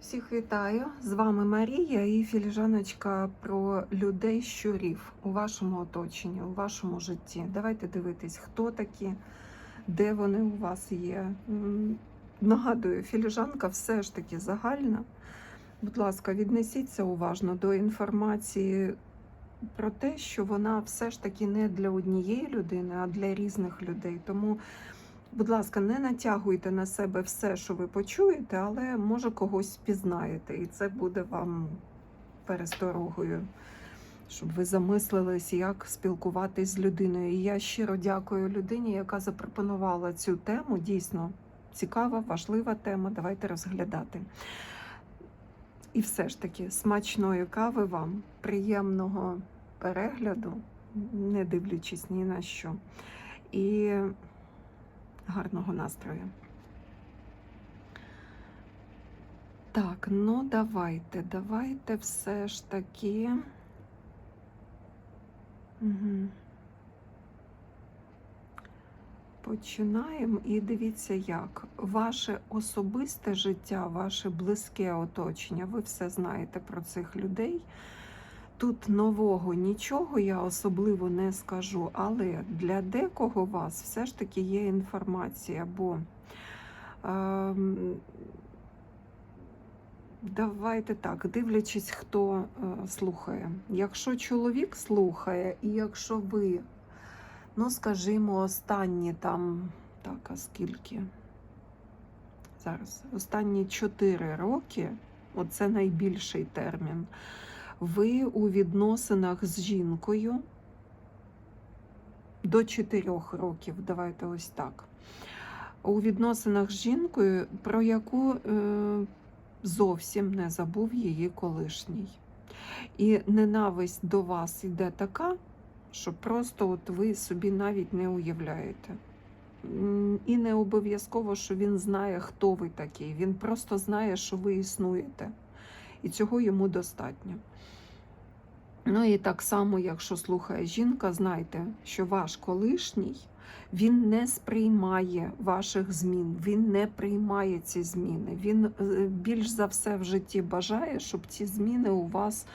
Всіх вітаю! З вами Марія і філіжаночка про людей щурів у вашому оточенні, у вашому житті. Давайте дивитись, хто такі, де вони у вас є. Нагадую, філіжанка все ж таки загальна. Будь ласка, віднесіться уважно до інформації про те, що вона все ж таки не для однієї людини, а для різних людей. Тому Будь ласка, не натягуйте на себе все, що ви почуєте, але може когось впізнаєте, і це буде вам пересторогою, щоб ви замислились, як спілкуватись з людиною. І я щиро дякую людині, яка запропонувала цю тему. Дійсно цікава, важлива тема. Давайте розглядати. І все ж таки, смачної кави вам, приємного перегляду, не дивлячись ні на що. І гарного настрою. Так, ну давайте, давайте все ж таки. Угу. Починаємо і дивіться, як ваше особисте життя, ваше близьке оточення, ви все знаєте про цих людей. Тут нового нічого я особливо не скажу, але для декого вас все ж таки є інформація, бо ем, давайте так, дивлячись, хто е, слухає. Якщо чоловік слухає, і якщо ви, ну скажімо, останні там, так, а скільки? Зараз, останні 4 роки, оце найбільший термін ви у відносинах з жінкою до 4 років, давайте ось так. У відносинах з жінкою, про яку е, зовсім не забув її колишній. І ненависть до вас іде така, що просто от ви собі навіть не уявляєте. І не обов'язково, що він знає, хто ви такий. Він просто знає, що ви існуєте. І цього йому достатньо. Ну і так само, якщо слухає жінка, знайте, що ваш колишній він не сприймає ваших змін, він не приймає ці зміни. Він е, більш за все в житті бажає, щоб ці зміни у вас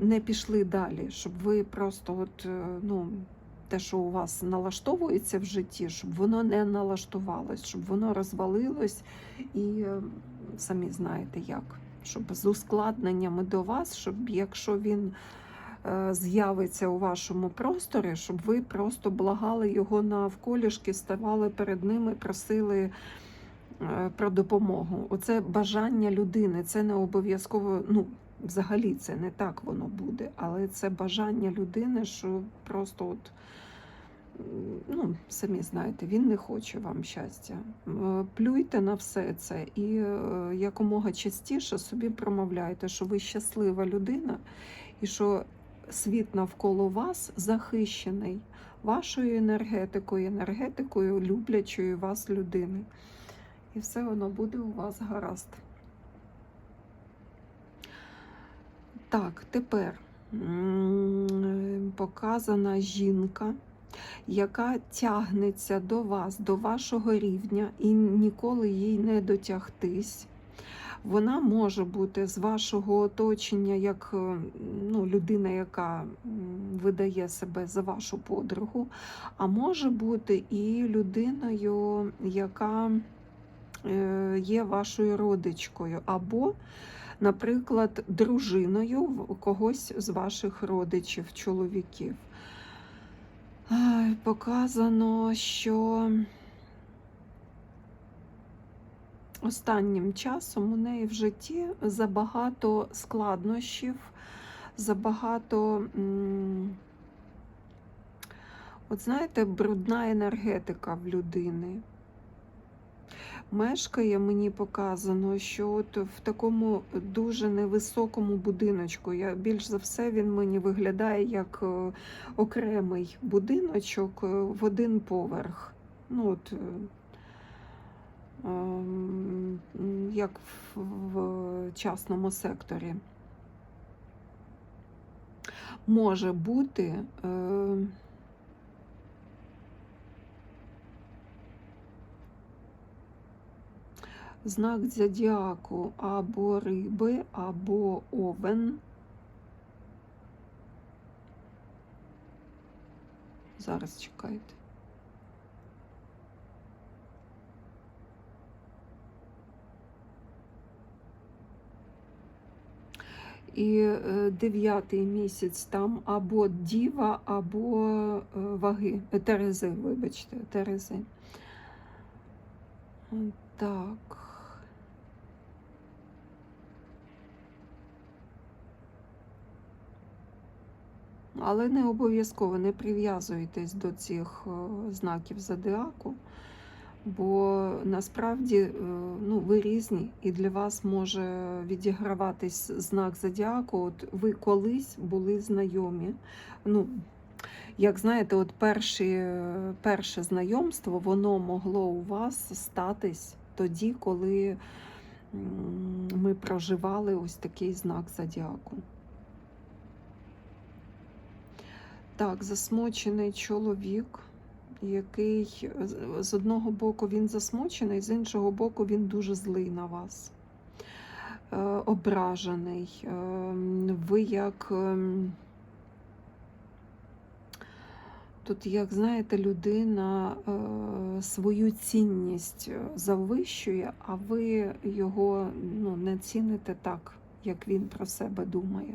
не пішли далі, щоб ви просто, от, е, ну, те, що у вас налаштовується в житті, щоб воно не налаштувалось, щоб воно розвалилось і е, самі знаєте як щоб з ускладненнями до вас, щоб якщо він е, з'явиться у вашому просторі, щоб ви просто благали його навколішки, ставали перед ними, просили е, про допомогу. Оце бажання людини, це не обов'язково, ну, взагалі це не так воно буде, але це бажання людини, що просто от ну, самі знаєте, він не хоче вам щастя. Е, плюйте на все це і е, якомога частіше собі промовляйте, що ви щаслива людина і що світ навколо вас захищений вашою енергетикою, енергетикою люблячої вас людини. І все воно буде у вас гаразд. Так, тепер показана жінка яка тягнеться до вас, до вашого рівня, і ніколи їй не дотягтись. Вона може бути з вашого оточення як е, ну, людина, яка видає себе за вашу подругу, а може бути і людиною, яка е, є вашою родичкою, або, наприклад, дружиною когось з ваших родичів, чоловіків показано, що останнім часом у неї в житті забагато складнощів, забагато, от знаєте, брудна енергетика в людини мешкає, мені показано, що от в такому дуже невисокому будиночку. Я Більш за все він мені виглядає як е, окремий будиночок е, в один поверх. Ну, от, е, ем, як в частному секторі. Може бути знак зодіаку або риби, або овен. Зараз чекайте. І е, дев'ятий місяць там або діва, або е, ваги, е, терези, вибачте, терези. Так. Але не обов'язково не прив'язуйтесь до цих е, знаків зодіаку, бо насправді е, ну, ви різні, і для вас може відіграватись знак зодіаку. От ви колись були знайомі. Ну, як знаєте, от перші, перше знайомство, воно могло у вас статись тоді, коли ми проживали ось такий знак зодіаку. Так, засмучений чоловік, який з- одного боку він засмучений, з іншого боку, він дуже злий на вас, е, ображений. Е, ви як. ем, Тут, як знаєте, людина е, свою цінність завищує, а ви його ну, не ціните так, як він про себе думає.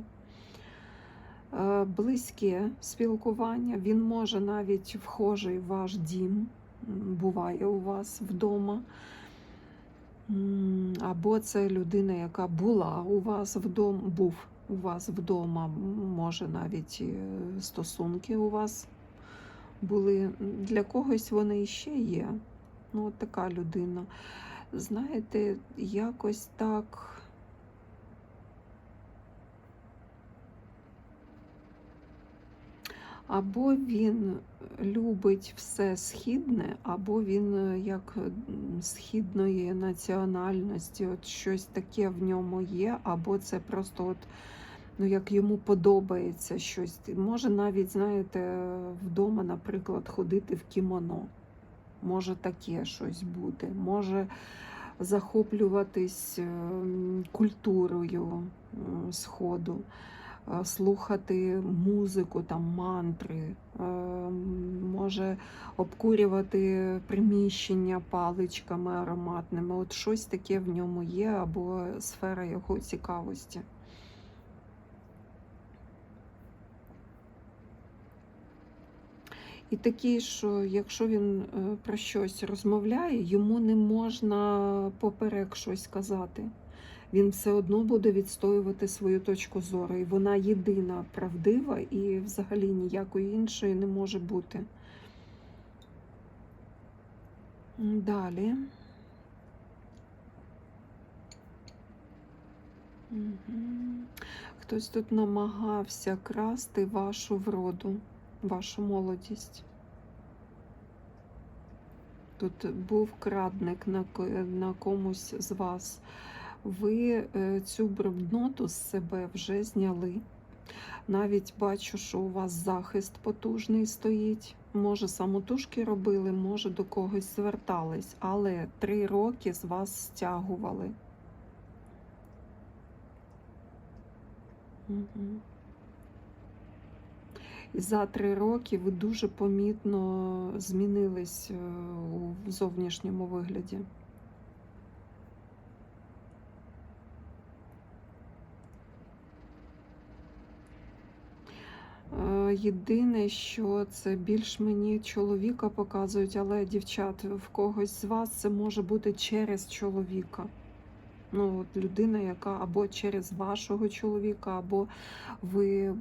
Е, близьке спілкування, він може навіть вхожий в ваш дім, буває у вас вдома. Або це людина, яка була у вас вдома, був у вас вдома, може навіть стосунки у вас були. Для когось вони іще є. Ну, от така людина. Знаєте, якось так. Або він любить все східне, або він е, як східної національності, от щось таке в ньому є, або це просто от, ну, як йому подобається щось. Може навіть, знаєте, вдома, наприклад, ходити в кімоно. Може таке щось бути, може захоплюватись ем, культурою Сходу е, слухати музику, там мантри, е, може обкурювати приміщення паличками ароматними. От щось таке в ньому є, або сфера його цікавості. І такий, що якщо він е, про щось розмовляє, йому не можна поперек щось казати він все одно буде відстоювати свою точку зору. І вона єдина правдива, і взагалі ніякої іншої не може бути. Далі. Хтось тут намагався красти вашу вроду, вашу молодість. Тут був крадник на, на комусь з вас ви е, цю брудноту з себе вже зняли. Навіть бачу, що у вас захист потужний стоїть. Може, самотужки робили, може до когось звертались, але три роки з вас стягували. І за три роки ви дуже помітно змінились е, у зовнішньому вигляді. Єдине, що це більш мені чоловіка показують, але дівчат, в когось з вас це може бути через чоловіка. Ну, от Людина, яка або через вашого чоловіка, або ви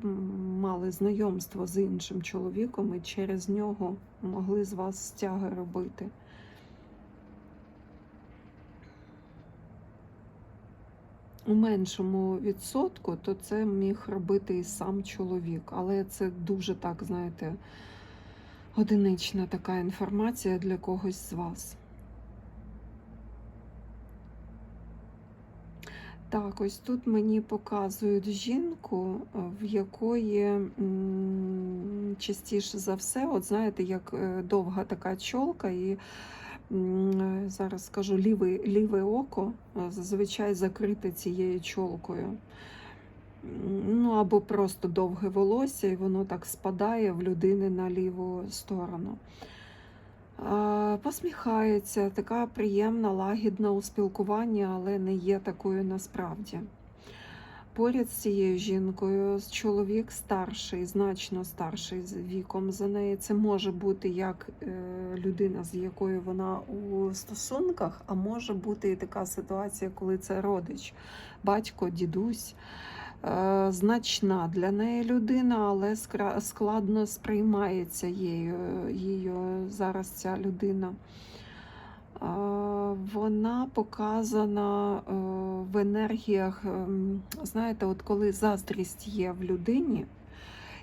мали знайомство з іншим чоловіком і через нього могли з вас стяги робити. У меншому відсотку, то це міг робити і сам чоловік. Але це дуже так, знаєте, одинична така інформація для когось з вас. Так, ось тут мені показують жінку, в якої частіше за все, от знаєте, як е, довга така чолка, і зараз скажу, ліве, ліве око е, зазвичай закрите цією чолкою. Ну, або просто довге волосся, і воно так спадає в людини на ліву сторону. Посміхається, така приємна, лагідна у спілкуванні, але не є такою насправді. Поряд з цією жінкою чоловік старший, значно старший з віком за неї. Це може бути як е, людина, з якою вона у стосунках, а може бути і така ситуація, коли це родич, батько, дідусь. Е, Значна для неї людина, але складно сприймається її, її зараз ця людина. Вона показана е, в енергіях, ем, знаєте, от коли заздрість є в людині,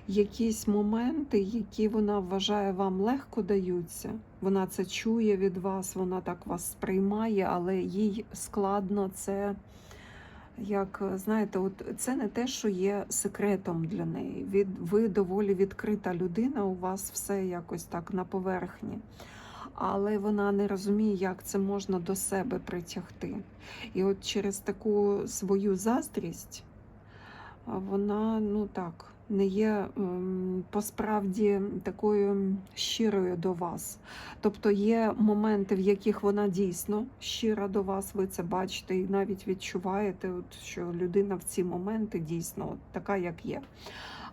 якісь моменти, які вона вважає вам легко даються. Вона це чує від вас, вона так вас сприймає, але їй складно це. Як знаєте, от це не те, що є секретом для неї. Від ви доволі відкрита людина, у вас все якось так на поверхні але вона не розуміє, як це можна до себе притягти. І от через таку свою заздрість вона ну так не є ем, посправді такою щирою до вас. Тобто є моменти, в яких вона дійсно щира до вас, ви це бачите і навіть відчуваєте, от, що людина в ці моменти дійсно от така, як є.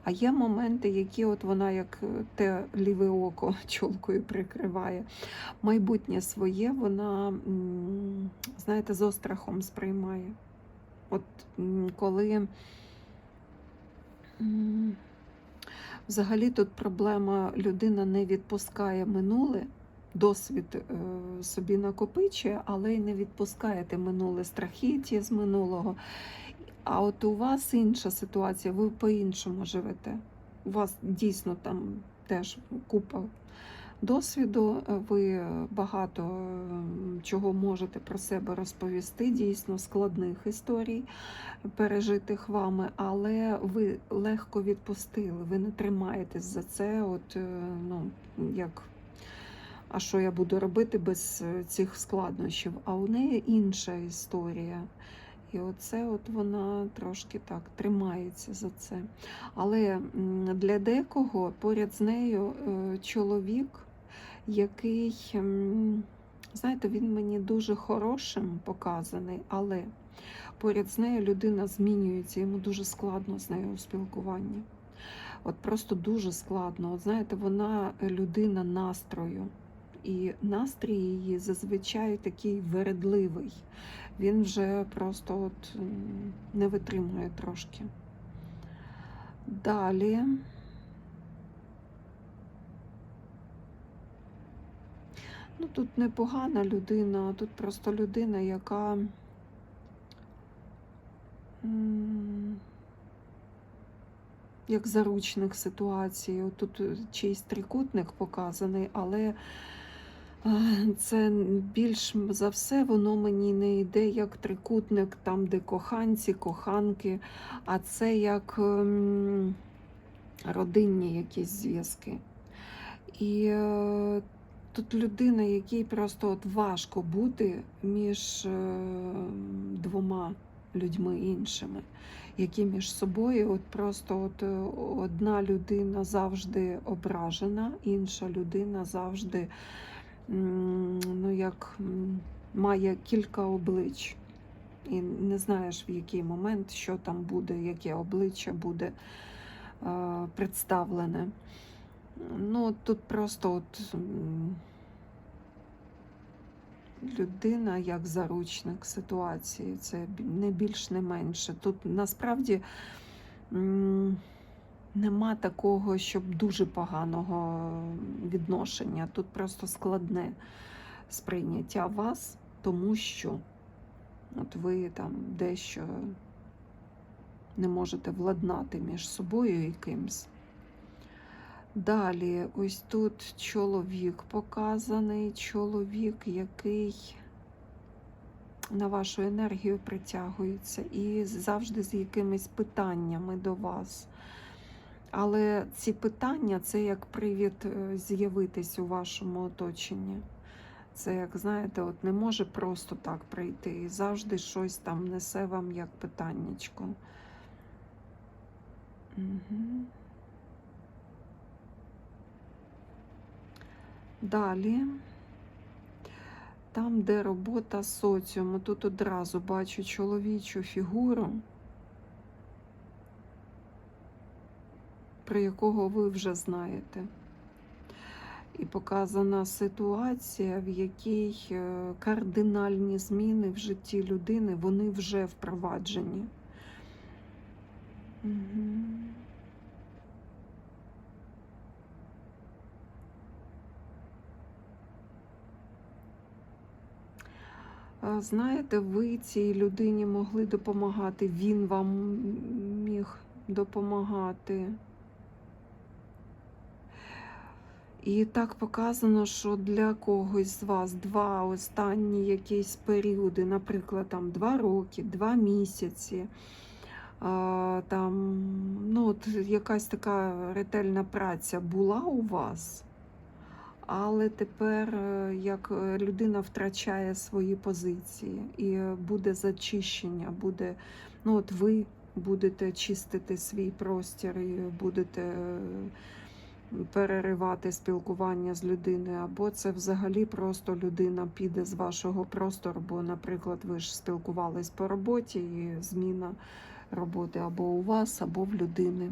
А є моменти, які от вона як е, те ліве око чолкою прикриває. Майбутнє своє вона, знаєте, з острахом сприймає. От коли взагалі тут проблема людина не відпускає минуле. Досвід е, собі накопичує, але й не відпускає те минуле страхіття з минулого. А от у вас інша ситуація, ви по-іншому живете. У вас дійсно там теж купа досвіду, ви багато чого можете про себе розповісти, дійсно складних історій, пережитих вами, але ви легко відпустили, ви не тримаєтесь за це. От, е, ну, як, а що я буду робити без е, цих складнощів? А у неї інша історія. І оце от вона трошки так тримається за це. Але для декого поряд з нею е, чоловік, який, знаєте, він мені дуже хорошим показаний, але поряд з нею людина змінюється, йому дуже складно з нею у спілкуванні. От просто дуже складно. От знаєте, вона людина настрою. І настрій її зазвичай такий вередливий. Він вже просто от не витримує трошки. Далі. Ну, тут непогана людина, тут просто людина, яка як заручник ситуації. Тут чийсь трикутник показаний, але це більш за все воно мені не йде як трикутник, там, де коханці, коханки, а це як ем, родинні якісь зв'язки. І е, тут людина, якій просто от важко бути між е, двома людьми іншими, які між собою от просто от е, одна людина завжди ображена, інша людина завжди ну, як має кілька облич. І не знаєш, в який момент, що там буде, яке обличчя буде е, представлене. Ну, тут просто от людина як заручник ситуації, це не більш, не менше. Тут насправді м, нема такого, щоб дуже поганого відношення. Тут просто складне сприйняття вас, тому що от ви там дещо не можете владнати між собою і. Далі, ось тут чоловік показаний, чоловік, який на вашу енергію притягується і завжди з якимись питаннями до вас. Але ці питання це як привід е, з'явитись у вашому оточенні. Це, як знаєте, от не може просто так прийти. І завжди щось там несе вам як питаннячко. Угу. Далі, там, де робота соціуму, тут одразу бачу чоловічу фігуру, про якого ви вже знаєте. І показана ситуація, в якій е, кардинальні зміни в житті людини вони вже впроваджені. Знаєте, ви цій людині могли допомагати, він вам міг допомагати. І так показано, що для когось з вас два останні якісь періоди, наприклад, там два роки, два місяці, там, ну, от якась така ретельна праця була у вас, але тепер е, як е, людина втрачає свої позиції і буде зачищення, буде, ну от ви будете чистити свій простір і будете. Переривати спілкування з людиною, або це взагалі просто людина піде з вашого простору, бо, наприклад, ви ж спілкувались по роботі і зміна роботи або у вас, або в людини.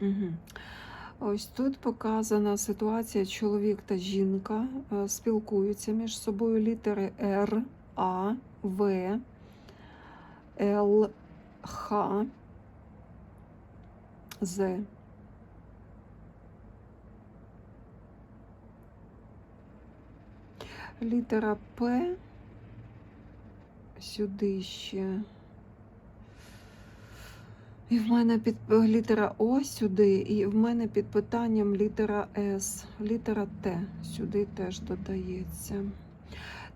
Угу. Ось тут показана ситуація чоловік та жінка е, спілкуються між собою літери Р, А, В, Л, Х, З. Літера П сюди ще. І в мене під літера О сюди, і в мене під питанням літера С, літера Т сюди теж додається.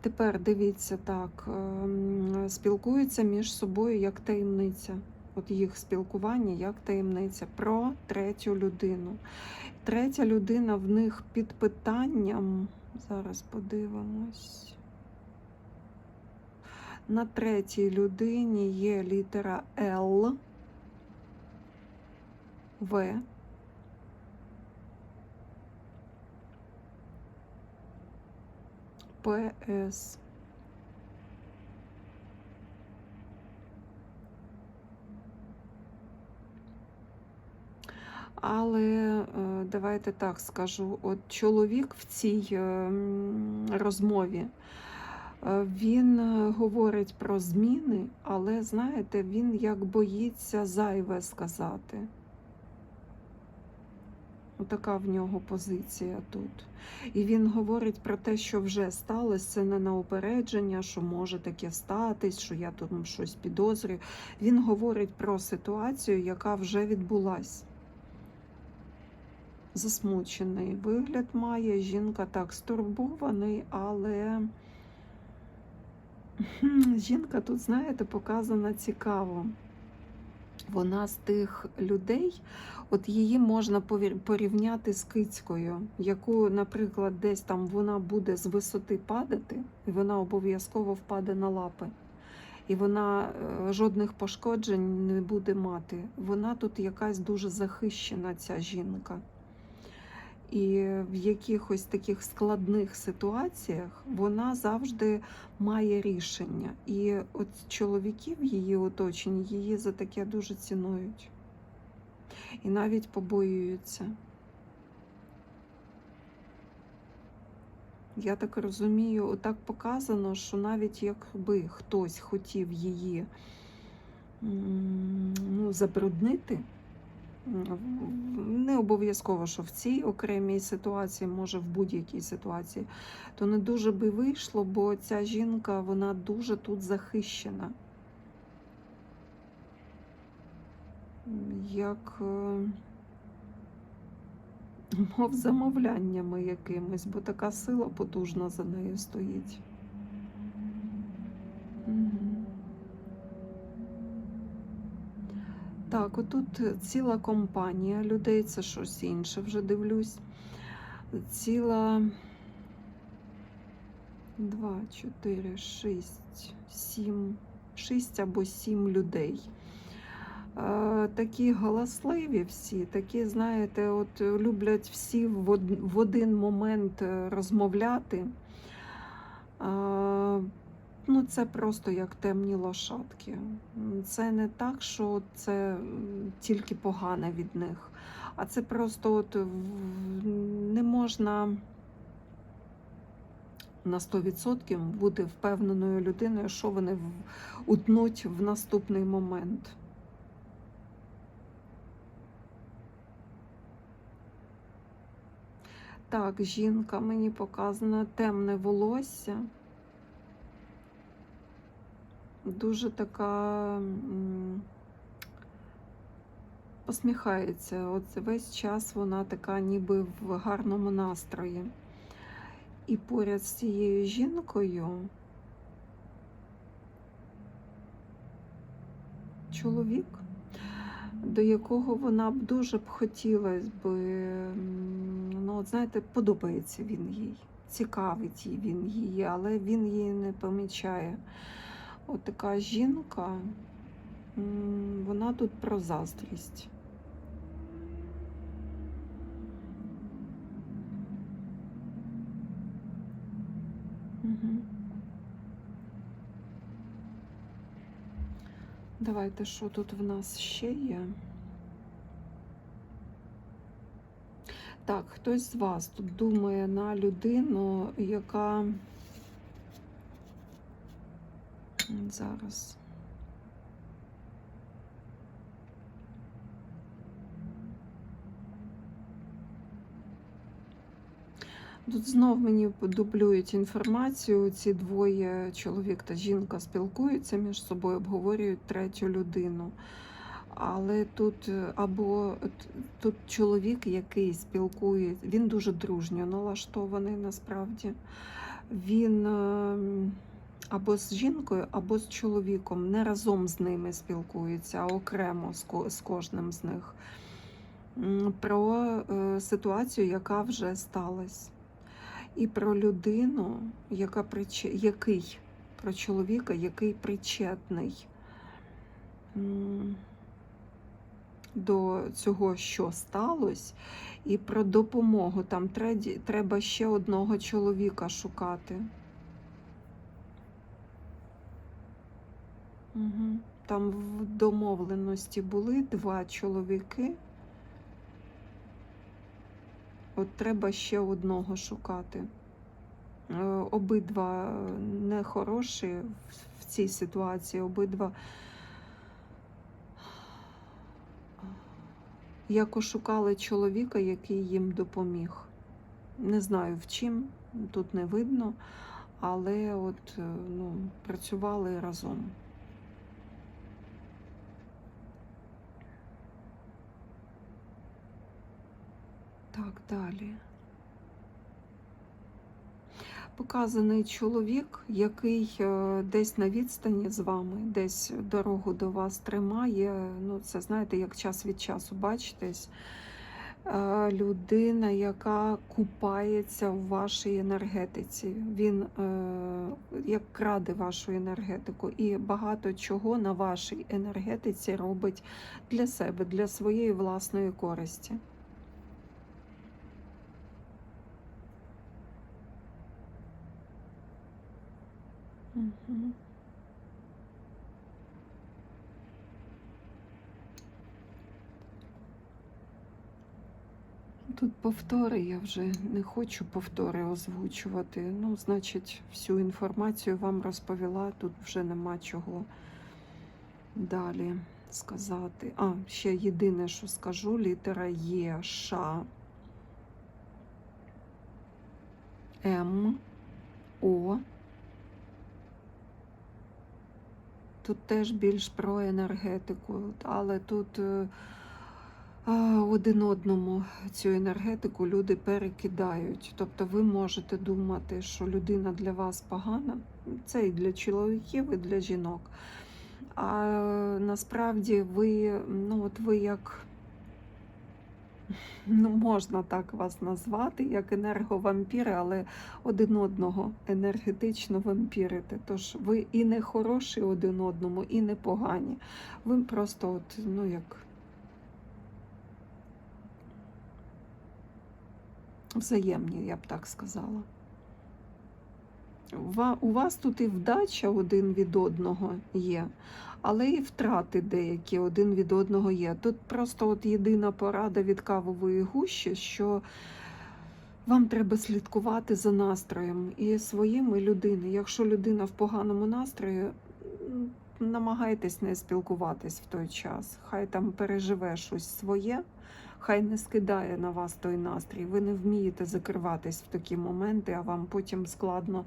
Тепер дивіться так, ем, спілкуються між собою як таємниця. От їх спілкування як таємниця про третю людину. Третя людина в них під питанням. Зараз подивимось. На третій людині є літера Л. В. ПС. Але е, давайте так скажу: от чоловік в цій е, розмові е, він говорить про зміни, але знаєте, він як боїться зайве сказати. Отака в нього позиція тут. І він говорить про те, що вже сталося, це не на упередження, що може таке статись, що я тут щось підозрюю. Він говорить про ситуацію, яка вже відбулась. Засмучений вигляд має, жінка так стурбований, але жінка тут, знаєте, показана цікаво. Вона з тих людей, от її можна порівняти з кицькою, яку, наприклад, десь там вона буде з висоти падати, і вона обов'язково впаде на лапи. І вона е, жодних пошкоджень не буде мати. Вона тут якась дуже захищена, ця жінка. І в якихось таких складних ситуаціях вона завжди має рішення. І от чоловіки в її оточенні її за таке дуже цінують. І навіть побоюються. Я так розумію, отак показано, що навіть якби хтось хотів її ну, забруднити, не обов'язково, що в цій окремій ситуації, може в будь-якій ситуації, то не дуже би вийшло, бо ця жінка вона дуже тут захищена. Як е, мов замовляннями якимись, бо така сила потужна за нею стоїть. Так, отут ціла компанія людей, це щось інше вже дивлюсь. Ціла 2, 4, 6, 7, 6 або 7 людей. Е, Такі галасливі всі, такі, знаєте, от люблять всі в од- в один момент е, розмовляти. Ну, це просто як темні лошадки. Це не так, що це тільки погане від них, а це просто от не можна на 100% бути впевненою людиною, що вони утнуть в наступний момент. Так, жінка мені показано темне волосся. Дуже така посміхається. От весь час вона така ніби в гарному настрої. І поряд з цією жінкою чоловік, до якого вона б дуже б хотілося би, ну, от знаєте, подобається він їй, цікавить їй він її, але він її не помічає. От така жінка, вона тут про заздрість. Давайте, що тут в нас ще є? Так, хтось з вас тут думає на людину, яка Зараз. Тут знов мені дублюють інформацію. Ці двоє чоловік та жінка спілкуються між собою, обговорюють третю людину. Але тут е, або тут чоловік, який спілкується, він дуже дружньо налаштований насправді. Він ем, або з жінкою, або з чоловіком не разом з ними спілкується, а окремо з кожним з них. Про е, ситуацію, яка вже сталася. І про людину, яка прич... який, про чоловіка, який причетний до цього, що сталося, і про допомогу. Там треба ще одного чоловіка шукати. Там в домовленості були два чоловіки. От треба ще одного шукати. Е, Обидва не хороші в- в цій ситуації, обидва як шукали чоловіка, який їм допоміг. Не знаю в чим, тут не видно, але от е, ну, працювали разом. Так, далі. Показаний чоловік, який е, десь на відстані з вами, десь дорогу до вас тримає. Ну, це знаєте, як час від часу бачитесь. Е, Людина, яка купається в вашій енергетиці. Він е, як краде вашу енергетику і багато чого на вашій енергетиці робить для себе, для своєї власної користі. Тут повтори, я вже не хочу повтори озвучувати. Ну, значить, всю інформацію вам розповіла, тут вже нема чого далі сказати. А, ще єдине, що скажу, літера Є, Ш, М, О. Тут теж більш про енергетику, але тут е, один одному цю енергетику люди перекидають. Тобто ви можете думати, що людина для вас погана, це і для чоловіків, і для жінок. А насправді ви, ну от ви як, ну можна так вас назвати, як енерговампіри, але один одного енергетично вампірите. Тож ви і не хороші один одному, і не погані. Ви просто от, ну як. Взаємні, я б так сказала. У вас тут і вдача один від одного є, але і втрати деякі один від одного є. Тут просто от єдина порада від кавової гущі, що вам треба слідкувати за настроєм і своїм, і людини. Якщо людина в поганому настрої, намагайтесь не спілкуватись в той час. Хай там переживе щось своє, хай не скидає на вас той настрій. Ви не вмієте закриватись в такі моменти, а вам потім складно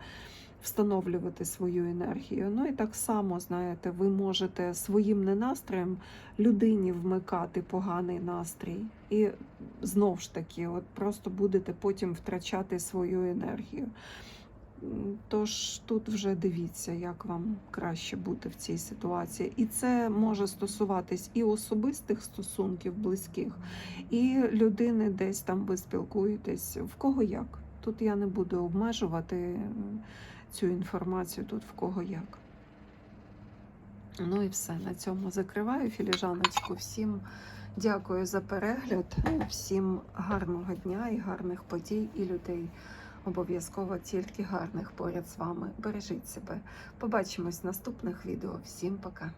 встановлювати свою енергію. Ну і так само, знаєте, ви можете своїм ненастроєм людині вмикати поганий настрій. І знов ж таки, от просто будете потім втрачати свою енергію. Тож тут вже дивіться, як вам краще бути в цій ситуації. І це може стосуватись і особистих стосунків близьких, і людини десь там ви спілкуєтесь, в кого як. Тут я не буду обмежувати цю інформацію, тут в кого як. Ну і все. На цьому закриваю філіжаночку. Всім дякую за перегляд, всім гарного дня і гарних подій, і людей. Обов'язково тільки гарних поряд з вами. Бережіть себе. Побачимось в наступних відео. Всім пока.